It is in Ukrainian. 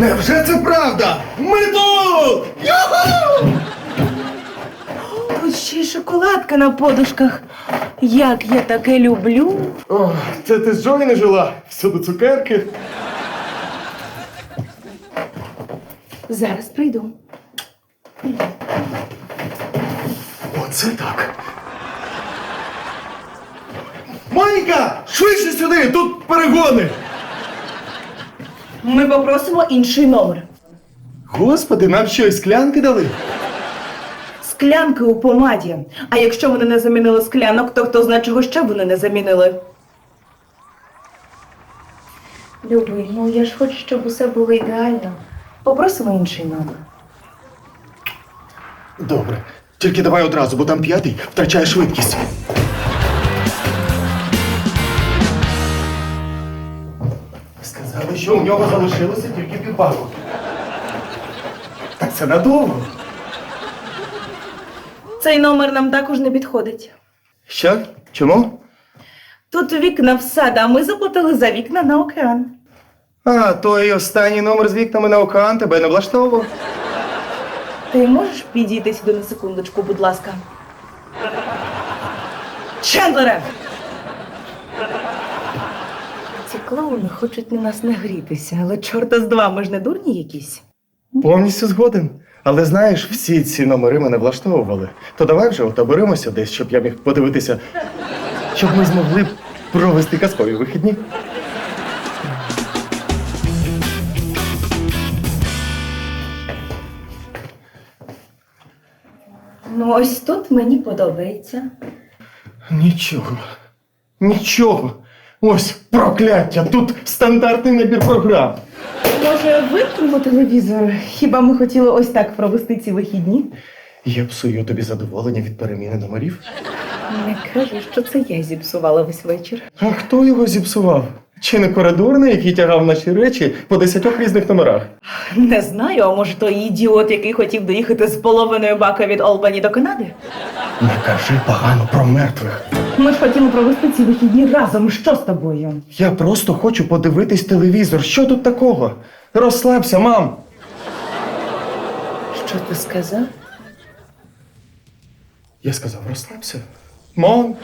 Невже це правда? Ми тут! Юху! Тут ще й шоколадка на подушках. Як я таке люблю. О, це ти з Джої не жила? Всюди цукерки. Зараз прийду. Оце так. Моніка! Швидше сюди! Тут перегони! Ми попросимо інший номер. Господи, нам що, і склянки дали? Склянки у помаді. А якщо вони не замінили склянок, то хто знає, чого ще вони не замінили? Любий, ну я ж хочу, щоб усе було ідеально. Попросимо інший номер. Добре. Тільки давай одразу, бо там п'ятий втрачає швидкість. Сказали, що у нього залишилося тільки півбаку. Так це надовго. Цей номер нам також не підходить. Що? Чому? Тут вікна в сад, а ми заплатили за вікна на океан. А, той останній номер з вікнами на океан тебе не влаштовував. Ти можеш підійти сюди на секундочку, будь ласка. Чендлере! Ці клоуни хочуть на нас нагрітися, але чорта з два, ми ж не дурні якісь. Повністю згоден. Але знаєш, всі ці номери мене влаштовували. То давай вже отоберемося десь, щоб я міг подивитися, щоб ми змогли провести казкові вихідні. Ну, ось тут мені подобається. Нічого. Нічого. Ось прокляття. Тут стандартний набір програм. Може, вимкнемо телевізор? Хіба ми хотіли ось так провести ці вихідні? Я псую тобі задоволення від переміни номерів. Не кажу, що це я зіпсувала весь вечір. А хто його зіпсував? Чи не коридорний, який тягав наші речі по десятьох різних номерах? Не знаю, а може той ідіот, який хотів доїхати з половиною бака від Олбані до Канади? Не кажи погано про мертвих. Ми ж хотіли провести ці вихідні разом. Що з тобою? Я просто хочу подивитись телевізор. Що тут такого? Розслабся, мам. Що ти сказав? Я сказав, розслабся. Мам,